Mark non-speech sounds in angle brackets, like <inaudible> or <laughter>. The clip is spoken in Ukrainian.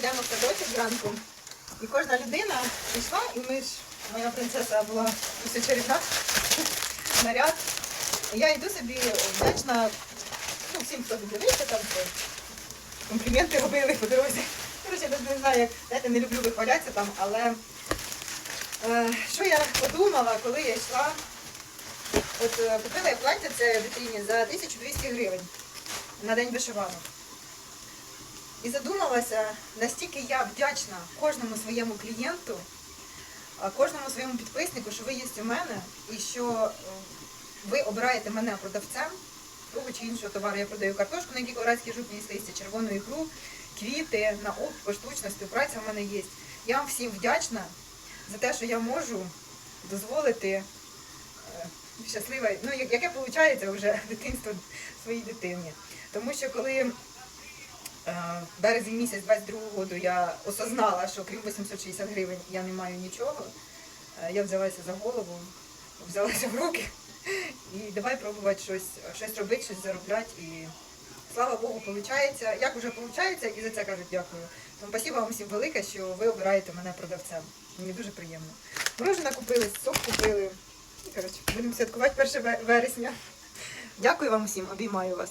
йдемо в садочок зранку. І кожна людина пішла, і ми ж, моя принцеса була усе чарівна, <laughs> наряд. Я йду собі вдячна ну, всім, хто дивився там, компліменти робили по дорозі. Коротше, я не знаю, як знаєте, не люблю вихвалятися там, але е, що я подумала, коли я йшла. От е, купила я плаття це дитині за 1200 гривень на день вишиванок. І задумалася, настільки я вдячна кожному своєму клієнту, кожному своєму підписнику, що ви є у мене і що е, ви обираєте мене продавцем того чи іншого товару. Я продаю картошку, на якій колорадські жупні листя, червону ікру, квіти, на опт, поштучна співпраця в мене є. Я вам всім вдячна за те, що я можу дозволити е, щасливе, ну яке виходить вже дитинство своїй дитині. Тому що коли Е, березень місяць 22-го року я осознала, що крім 860 гривень я не маю нічого. Е, Я взялася за голову, взялася в руки і давай пробувати щось, щось робити, щось заробляти. І слава Богу, виходить. Як вже виходить, і за це кажуть дякую. Тому спасибо вам всім велике, що ви обираєте мене продавцем. Мені дуже приємно. Морожена купили, сок купили. І, коротше, будемо святкувати 1 вересня. Дякую вам всім, обіймаю вас.